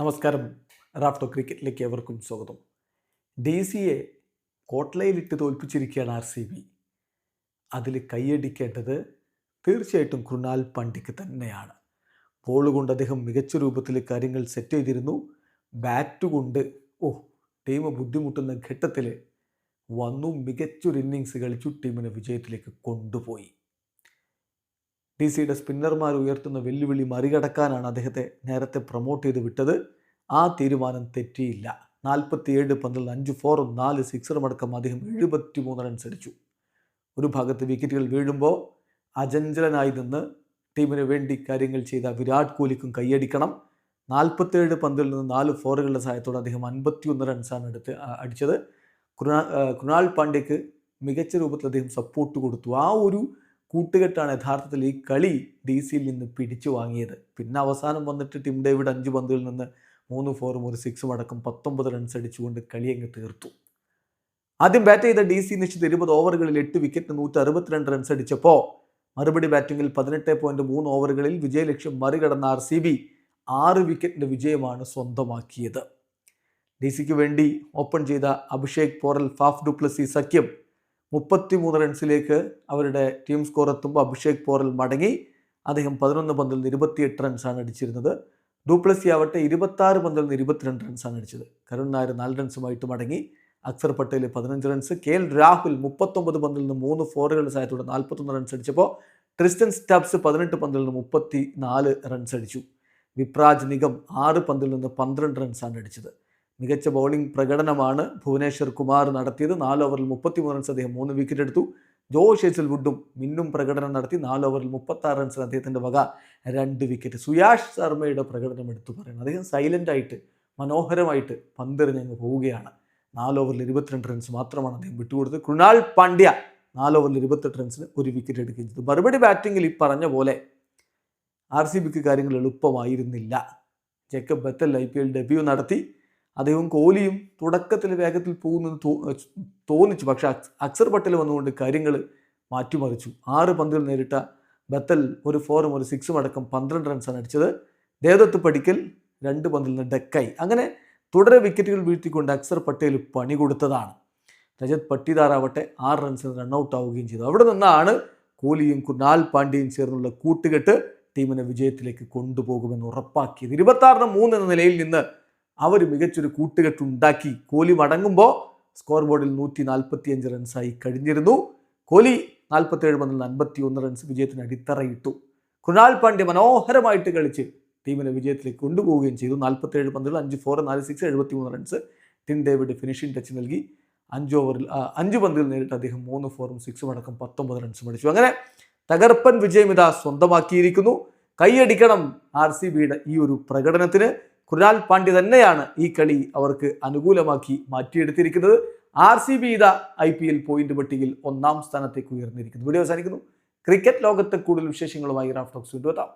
നമസ്കാരം. റാഫ്റ്റോ ക്രിക്കറ്റിലേക്ക് എവർക്കും സ്വാഗതം. ഡി സിയെ കോട്ട്ലയിലിട്ട് തോൽപ്പിച്ചിരിക്കുകയാണ് ആർ സി ബി. അതിൽ കൈയടിക്കേണ്ടത് തീർച്ചയായിട്ടും കൃണാൽ പണ്ഡിക്ക് തന്നെയാണ്. ബോൾ കൊണ്ട് അദ്ദേഹം മികച്ച രൂപത്തിൽ കാര്യങ്ങൾ സെറ്റ് ചെയ്തിരുന്നു. ബാറ്റ് കൊണ്ട് ഓ ടീം ബുദ്ധിമുട്ടുന്ന ഘട്ടത്തിൽ വന്നു. മികച്ചൊരു ഇന്നിങ്സ് കളിച്ചു ടീമിനെ വിജയത്തിലേക്ക് കൊണ്ടുപോയി. ഡി സിയുടെ സ്പിന്നർമാർ ഉയർത്തുന്ന വെല്ലുവിളി മറികടക്കാനാണ് അദ്ദേഹത്തെ നേരത്തെ പ്രൊമോട്ട് ചെയ്ത് വിട്ടത്. ആ തീരുമാനം തെറ്റിയില്ല. നാൽപ്പത്തിയേഴ് പന്തിൽ അഞ്ച് ഫോറും നാല് സിക്സറും അടക്കം അദ്ദേഹം എഴുപത്തി മൂന്ന് റൺസ് അടിച്ചു. ഒരു ഭാഗത്ത് വിക്കറ്റുകൾ വീഴുമ്പോൾ അജഞ്ചലനായി നിന്ന് ടീമിന് വേണ്ടി കാര്യങ്ങൾ ചെയ്ത വിരാട് കോഹ്ലിക്കും കൈയടിക്കണം. നാൽപ്പത്തേഴ് പന്തിൽ നിന്ന് നാല് ഫോറുകളുടെ സഹായത്തോടെ അദ്ദേഹം അൻപത്തിയൊന്ന് റൺസാണ് എടുത്ത് അടിച്ചത്. കൃണാൾ പാണ്ഡ്യക്ക് മികച്ച രൂപത്തിൽ അദ്ദേഹം സപ്പോർട്ട് കൊടുത്തു. ആ ഒരു കൂട്ടുകെട്ടാണ് യഥാർത്ഥത്തിൽ ഈ കളി ഡി സിയിൽ നിന്ന് പിടിച്ചു വാങ്ങിയത്. പിന്നെ അവസാനം വന്നിട്ട് ടിം ഡേവിഡ് അഞ്ച് പന്തുകളിൽ നിന്ന് മൂന്ന് ഫോറും ഒരു സിക്സും അടക്കം പത്തൊമ്പത് റൺസ് അടിച്ചുകൊണ്ട് കളി അങ്ങ് തീർത്തു. ആദ്യം ബാറ്റ് ചെയ്ത ഡി സി നിശ്ചിത ഇരുപത് ഓവറുകളിൽ എട്ട് വിക്കറ്റ് നൂറ്റി അറുപത്തിരണ്ട് റൺസ് അടിച്ചപ്പോൾ മറുപടി ബാറ്റിംഗിൽ പതിനെട്ട് പോയിന്റ് മൂന്ന് ഓവറുകളിൽ വിജയലക്ഷ്യം മറികടന്ന ആർ സി ബി ആറ് വിക്കറ്റിന്റെ വിജയമാണ് സ്വന്തമാക്കിയത്. ഡി സിക്ക് വേണ്ടി ഓപ്പൺ ചെയ്ത അഭിഷേക് പോറൽ ഫാഫ് ഡുപ്ലസി സഖ്യം മുപ്പത്തിമൂന്ന് റൺസിലേക്ക് അവരുടെ ടീം സ്കോർ എത്തുമ്പോൾ അഭിഷേക് പോറൽ മടങ്ങി. അദ്ദേഹം പതിനൊന്ന് പന്തിൽ നിന്ന് ഇരുപത്തിയെട്ട് റൺസാണ് അടിച്ചിരുന്നത്. ഡൂപ്ലസി ആവട്ടെ ഇരുപത്താറ് പന്തിൽ നിന്ന് ഇരുപത്തിരണ്ട് റൺസാണ് അടിച്ചത്. കരുൺ നായർ നാല് റൺസുമായിട്ട് മടങ്ങി. അക്സർ പട്ടേൽ പതിനഞ്ച് റൺസ്. കെ എൽ രാഹുൽ മുപ്പത്തൊമ്പത് പന്തിൽ നിന്ന് മൂന്ന് ഫോറുകൾ സഹായത്തോടെ നാൽപ്പത്തൊന്ന് റൺസ് അടിച്ചപ്പോൾ ക്രിസ്ത്യൻ സ്റ്റബ്സ് പതിനെട്ട് പന്തിൽ നിന്ന് മുപ്പത്തി നാല് റൺസ് അടിച്ചു. വിപ്രാജ് നിഗം ആറ് പന്തിൽ നിന്ന് പന്ത്രണ്ട് റൺസാണ് അടിച്ചത്. മികച്ച ബൗളിംഗ് പ്രകടനമാണ് ഭുവനേശ്വർ കുമാർ നടത്തിയത്. നാല് ഓവറിൽ മുപ്പത്തിമൂന്ന് റൺസ് അദ്ദേഹം മൂന്ന് വിക്കറ്റ് എടുത്തു. ജോ ഷേസിൽ വുഡും മിന്നും പ്രകടനം നടത്തി. നാല് ഓവറിൽ മുപ്പത്താറ് റൺസിന് അദ്ദേഹത്തിന്റെ വക രണ്ട് വിക്കറ്റ് സുയാഷ് ശർമ്മയുടെ പ്രകടനം എടുത്തു പറയണം അദ്ദേഹം സൈലന്റായിട്ട് മനോഹരമായിട്ട് പന്തെറിഞ്ഞങ്ങ് പോവുകയാണ്. നാല് ഓവറിൽ ഇരുപത്തിരണ്ട് റൺസ് മാത്രമാണ് അദ്ദേഹം വിട്ടുകൊടുത്തത്. കൃണാൽ പാണ്ഡ്യ നാല് ഓവറിൽ ഇരുപത്തെട്ട് റൺസിന് ഒരു വിക്കറ്റ് എടുക്കുകയും ചെയ്തു. മറുപടി ബാറ്റിങ്ങിൽ ഈ പറഞ്ഞ പോലെ ആർ സി ബിക്ക് കാര്യങ്ങൾ എളുപ്പമായിരുന്നില്ല. Jacob Bethell I P L debut നടത്തി. അദ്ദേഹവും കോഹ്ലിയും തുടക്കത്തിൽ വേഗത്തിൽ പോകുന്നത് തോന്നിച്ചു. പക്ഷെ അക്സർ പട്ടേൽ വന്നുകൊണ്ട് കാര്യങ്ങൾ മാറ്റിമറിച്ചു. ആറ് പന്തുകൾ നേരിട്ട ബത്തൽ ഒരു ഫോറും ഒരു സിക്സും അടക്കം പന്ത്രണ്ട് റൺസാണ് അടിച്ചത്. ദേവദത്ത് പടിക്കൽ രണ്ട് പന്തിൽ നിന്ന് ഡെക്കായി. അങ്ങനെ തുടരെ വിക്കറ്റുകൾ വീഴ്ത്തിക്കൊണ്ട് അക്സർ പട്ടേൽ പണി കൊടുത്തതാണ്. രജത് പട്ടിദാറാവട്ടെ ആറ് റൺസിന് റണ്ണൌട്ട് ആവുകയും ചെയ്തു. അവിടെ നിന്നാണ് കോഹ്ലിയും കുനാൽ പാണ്ഡ്യയും ചേർന്നുള്ള കൂട്ടുകെട്ട് ടീമിനെ വിജയത്തിലേക്ക് കൊണ്ടുപോകുമെന്ന് ഉറപ്പാക്കിയത്. ഇരുപത്താറിന് മൂന്ന് എന്ന നിലയിൽ നിന്ന് അവർ മികച്ചൊരു കൂട്ടുകെട്ടുണ്ടാക്കി. കോഹ്ലി മടങ്ങുമ്പോൾ സ്കോർ ബോർഡിൽ നൂറ്റി നാൽപ്പത്തി അഞ്ച് റൺസായി കഴിഞ്ഞിരുന്നു. കോഹ്ലി നാൽപ്പത്തേഴ് പന്തിൽ അൻപത്തി ഒന്ന് റൺസ് വിജയത്തിന് അടിത്തറയിട്ടു. കൃണാൽ പാണ്ഡ്യ മനോഹരമായിട്ട് കളിച്ച് ടീമിനെ വിജയത്തിലേക്ക് കൊണ്ടുപോവുകയും ചെയ്തു. നാൽപ്പത്തേഴ് പന്തുകൾ അഞ്ച് ഫോർ നാല് സിക്സ് എഴുപത്തി മൂന്ന് runs Tim David finishing touch നൽകി. അഞ്ച് ഓവറിൽ അഞ്ച് പന്തുകൾ നേരിട്ട് അദ്ദേഹം മൂന്ന് ഫോറും സിക്സും അടക്കം പത്തൊമ്പത് റൺസും അടിച്ചു. അങ്ങനെ തകർപ്പൻ വിജയം ഇതാ സ്വന്തമാക്കിയിരിക്കുന്നു. കൈയടിക്കണം ആർ സി ബിയുടെ ഈ ഒരു പ്രകടനത്തിന്. കൃണാൽ പാണ്ഡ്യ തന്നെയാണ് ഈ കളി അവർക്ക് അനുകൂലമാക്കി മാറ്റിയെടുത്തിരിക്കുന്നത്. ആർ സി ബി ഇതാ ഐ പി എൽ പോയിന്റ് പട്ടികയിൽ ഒന്നാം സ്ഥാനത്തേക്ക് ഉയർന്നിരിക്കുന്നു. വീഡിയോ അവസാനിക്കുന്നു. ക്രിക്കറ്റ് ലോകത്തെ കൂടുതൽ വിശേഷങ്ങളുമായി റാഫ്റ്റോക്സ് കൊണ്ടുവെത്താം